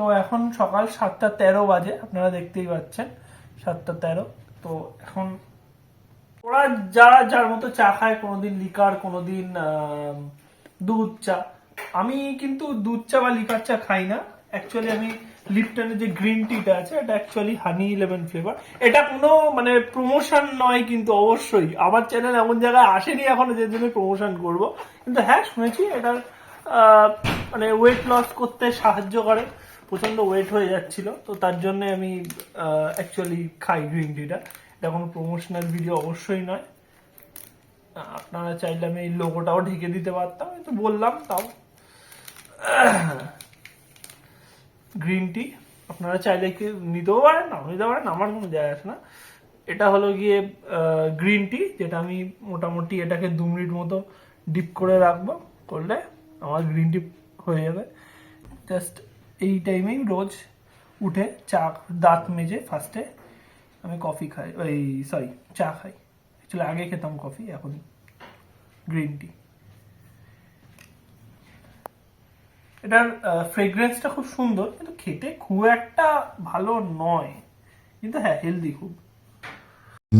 তো এখন সকাল সাতটা তেরো বাজে আপনারা দেখতেই পাচ্ছেন সাতটা তেরো। তো এখন ওরা যারা যার মতো চা খায় কোনোদিন লিকার কোনোদিন দুধ চা। আমি কিন্তু দুধ চা বা লিকার চা খাই না। অ্যাকচুয়ালি আমি লিপটনের যে গ্রিন টিটা আছে এটা অ্যাকচুয়ালি হানি ইলেভেন ফ্লেভার এটা কোনো মানে প্রমোশন নয় কিন্তু অবশ্যই। আমার চ্যানেল এমন জায়গায় আসেনি এখনও যে জন্য প্রমোশন করব। কিন্তু হ্যাঁ শুনেছি এটা আহ, মানে ওয়েট লস করতে সাহায্য করে। প্রচণ্ড ওয়েট হয়ে যাচ্ছিল। তো তার জন্য আমি অ্যাকচুয়ালি খাই গ্রিন টিটা এটা কোনো প্রমোশনাল ভিডিও অবশ্যই নয়। আপনারা চাইলে আমি এই লোগোটাও ঢেকে দিতে পারতাম। তো বললাম তাও। গ্রিন টি আপনারা চাইলে কি নিতেও পারেন না নিতে পারেন, আমার কোনো যায় আসে না। এটা হলো গিয়ে গ্রিন টি যেটা আমি মোটামুটি এটাকে দু মিনিট মতো ডিপ করে রাখব। করলে আমার গ্রিন টি হয়ে যাবে। জাস্ট এই টাইমেই রোজ উঠে চা, দাঁত মেজে ফার্স্টে আমি কফি খাই, ওই সরি চা খাই। অ্যাকচুয়ালি আগে খেতাম কফি এখন গ্রিন টি এটার ফ্রেগ্রেন্সটা খুব সুন্দর, কিন্তু খেতে খুব একটা ভালো নয়। কিন্তু হ্যাঁ হেলদি খুব।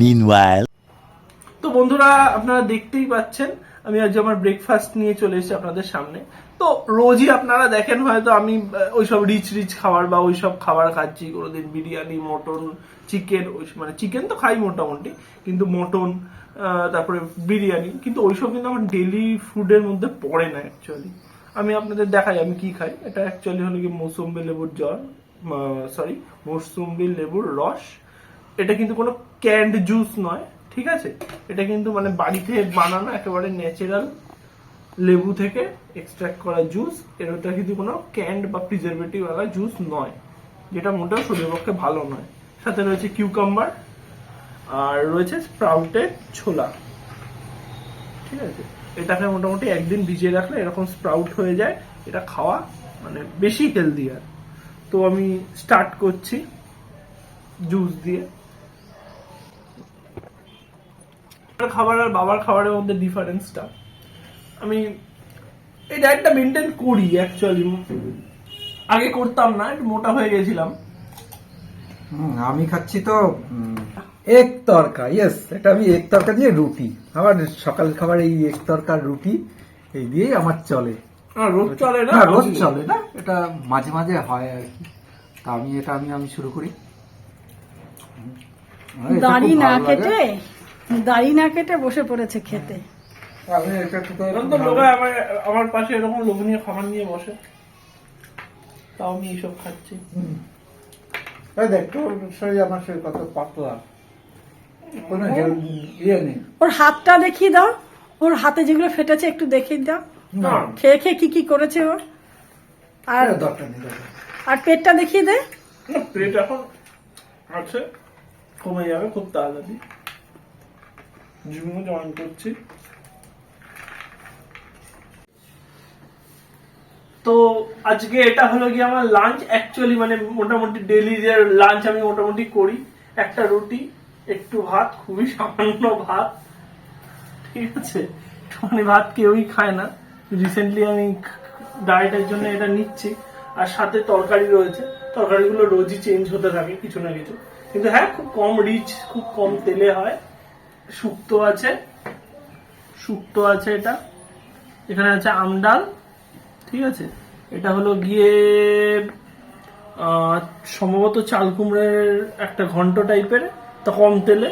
Meanwhile. তো বন্ধুরা, আপনারা দেখতেই পাচ্ছেন, আমি আজ আমার ব্রেকফাস্ট নিয়ে চলে এসেছি আপনাদের সামনে। তো রোজই আপনারা দেখেন হয়তো আমি ওইসব রিচ রিচ খাবার বা ওইসব খাবার খাচ্ছি, কোনোদিন বিরিয়ানি, মটন চিকেন ওই মানে চিকেন তো খাই মোটামুটি, কিন্তু মটন তারপরে বিরিয়ানি, কিন্তু ওইসব কিন্তু আমার ডেলি ফুডের মধ্যে পড়ে না অ্যাকচুয়ালি আমি আপনাদের দেখাই, আমি কি খাই? এটা অ্যাকচুয়ালি হলো কি মৌসুম্বি লেবুর জল সরি মৌসুম্বি লেবুর রস। এটা কিন্তু কোনো ক্যান্ড জুস নয় ঠিক আছে? এটা কিন্তু মানে বাড়িতে বানানো, একেবারে ন্যাচারাল লেবু থেকে এক্সট্রাক্ট করা জুস এটা কিন্তু কোনো ক্যান্ড বা প্রিজারভেটিভ জুস নয়, যেটা মোটেও শরীরের পক্ষে ভালো নয়। সাথে রয়েছে কিউকাম্বার আর রয়েছে স্প্রাউটেড ছোলা। ঠিক আছে? এটাকে মোটামুটি একদিন ভিজিয়ে রাখলে এরকম স্প্রাউট হয়ে যায়, এটা খাওয়া মানে বেশি হেলদি আর। তো আমি স্টার্ট করছি জুস দিয়ে আমার খাবার আর বাবার খাবারের মধ্যে ডিফারেন্সটা আমি এই ডায়েটটা মেনটেন করি অ্যাকচুয়ালি আগে করতাম না একটু মোটা হয়ে গেছিলাম। আমি খাচ্ছি তো এক তরকা। ইয়েস এটা আমি এক তরকা দিয়ে রুটি। আমার সকাল খাবার এই এক তরকার রুটি এই দিয়েই আমার চলে। রোজ চলে না? না রোজ চলে না। এটা মাঝে মাঝে হয় আর কি। তা আমি এটা আমি আমি শুরু করি। দাড়ি না কেটে দাড়ি না কেটে বসে পড়েছে খেতে। আমার আমার পাশে এরকম লোভনীয় খাবার নিয়ে বসে। তাও আমি এইসব খাচ্ছি। দেখ তোর শরীর আমার শরীর কত পাতলা। কোনো ইয়ে নেই। ওর হাতটা দেখিয়ে দাও। ওর হাতে যেগুলো ফেটেছে একটু দেখিয়ে দাও। খেয়ে খেয়ে কি কি করেছে ও? আর। আর পেটটা দেখিয়ে দে। পেট এখন আছে কমে যাবে খুব তাড়াতাড়ি। জিমও জয়েন করছি। তো আজকে এটা হলো কি আমার লাঞ্চ অ্যাকচুয়ালি মানে মোটামুটি ডেলি যে লাঞ্চ আমি মোটামুটি করি, একটা রুটি, একটু ভাত, খুবই সামান্য ভাত। ঠিক আছে? একটুখানি ভাত কেউই খায় না। রিসেন্টলি আমি ডায়েটের জন্য এটা নিচ্ছি। আর সাথে তরকারি রয়েছে। তরকারিগুলো রোজই চেঞ্জ হতে থাকে কিছু না কিছু। কিন্তু হ্যাঁ খুব কম রিচ খুব কম তেলে হয়। শুক্তো আছে। শুক্তো আছে এটা। এখানে আছে আমডাল ঠিক আছে? এটা হলো গিয়ে সম্ভবত চাল কুমড়ের একটা ঘন্ট টাইপের, তা কম তেলে।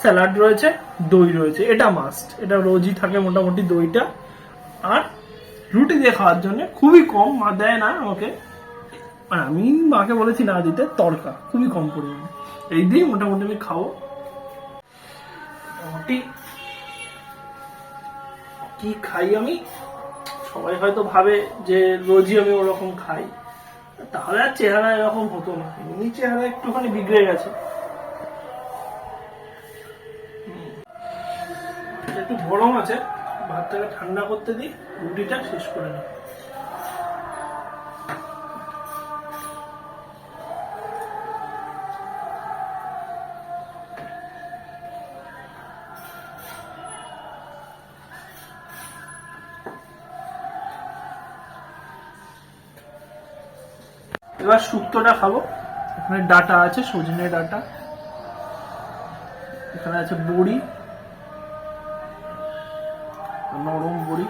স্যালাড রয়েছে, দই রয়েছে। এটা মাস্ট এটা রোজই থাকে মোটামুটি দইটা। আর রুটি দিয়ে খাওয়ার জন্য খুবই কম, মা দেয় না আমাকে। আর আমি মাকে বলেছি না দিতে, তরকা। খুবই কম পরিমাণে। এই দিয়ে মোটামুটি আমি খাব। মোটামুটি কি খাই আমি? সবাই হয়তো ভাবে যে রোজই আমি ওরকম খাই। তাহলে আর চেহারা এরকম হতো না। এমনি চেহারা একটুখানি বিগড়ে গেছে। একটু গরম আছে। ভাতটাকে ঠান্ডা করতে দিই। রুটিটা শেষ করে নিই। এবার শুক্তোটা খাব। এখানে ডাটা আছে, সজনে ডাটা। এখানে আছে বড়ি, নরম বড়ি,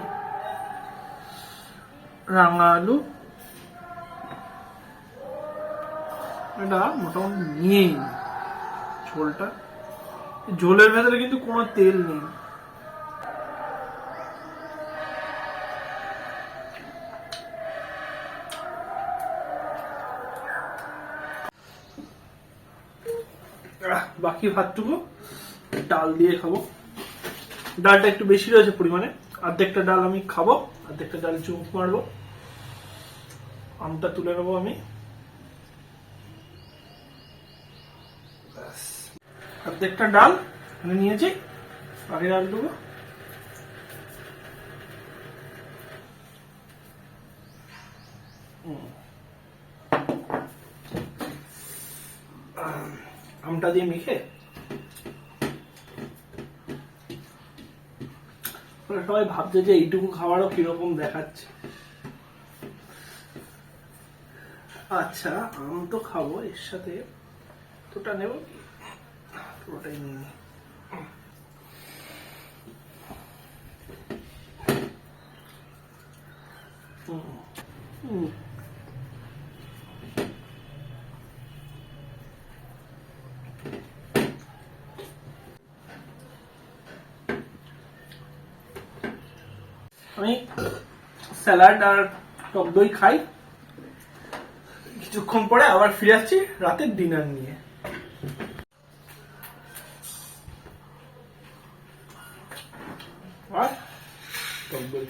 রাঙা আলু। এটা মোটামুটি নিয়েই ঝোলটা। ঝোলের ভেতরে কিন্তু কোনো তেল নেই। বাকি ভাতটুকু ডাল দিয়ে খাব। ডালটা একটু বেশি রয়েছে পরিমাণে। অর্ধেকটা ডাল আমি খাব, অর্ধেকটা ডাল চুমুক মারবো। আমটা তুলে নেব আমি। অর্ধেকটা ডাল আমি নিয়েছি, বাকি ডালটুকু। আমটা দিয়ে মেখে সবাই ভাবছে যে এইটুকু খাবারও কীরকম দেখাচ্ছে আচ্ছা আম তো খাব, এর সাথে তোটা নেব পুরোটাই নিয়ে হুম। হুম। আমি স্যালাড আর টক দই খাই। কিছুক্ষণ পরে আবার ফিরে আসছি রাতের ডিনার নিয়ে। আর টক দই।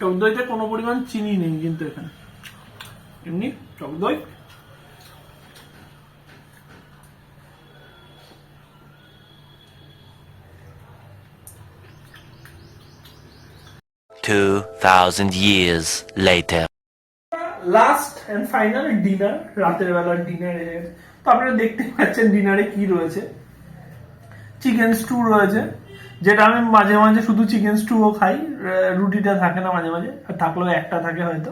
টক দইতে কোনো পরিমাণ চিনি নেই কিন্তু এখানে। এমনি টক দই। Two thousand years later. Last and final dinner রাতের বেলার ডিনারে তো আপনারা দেখতে পাচ্ছেন ডিনারে কি রয়েছে। চিকেন স্টু রয়েছে, যেটা আমি মাঝে মাঝে শুধু চিকেন স্টুও খাই রুটিটা থাকে না মাঝে মাঝে, আর থাকলেও একটা থাকে হয়তো।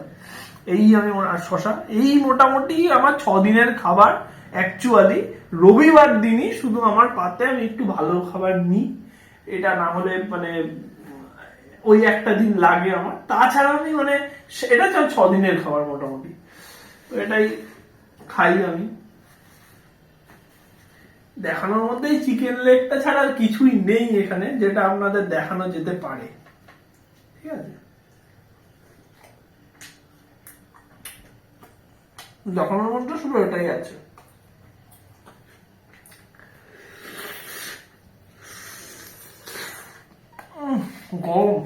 এই আমি আর শশা। এই মোটামুটি আমার ছ দিনের খাবার। অ্যাকচুয়ালি রবিবার দিনই শুধু আমার পাতে আমি একটু ভালো খাবার নিই। এটা না হলে মানে ওই একটা দিন লাগে আমার। তাছাড়া আমি মানে এটা হচ্ছে ছ দিনের খাবার মোটামুটি। এটাই খাই আমি। দেখানোর মধ্যেই চিকেন লেগটা ছাড়া আর কিছুই নেই এখানে, যেটা আপনাদের দেখানো যেতে পারে। ঠিক আছে? দেখানোর মধ্যে শুধু এটাই আছে। উম, গরম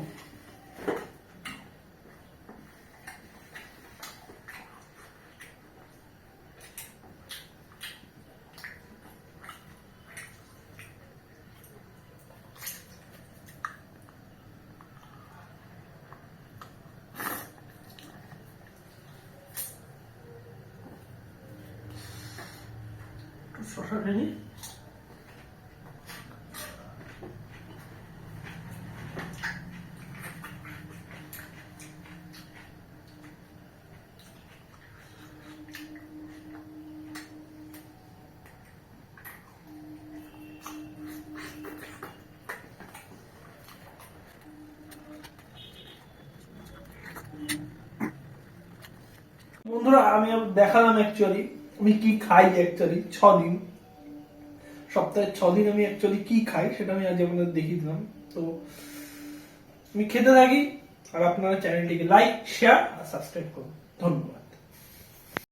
একটু শশা বন্ধুরা, আমি দেখালাম অ্যাকচুয়ালি আমি কি খাই অ্যাকচুয়ালি ছ দিন সপ্তাহে ছ দিন আমি অ্যাকচুয়ালি কি খাই সেটা আমি আজ আপনাদের দেখিয়ে দিলাম। তো আমি খেতে থাকি, আর আপনারা চ্যানেলটিকে লাইক শেয়ার আর সাবস্ক্রাইব করুন। ধন্যবাদ।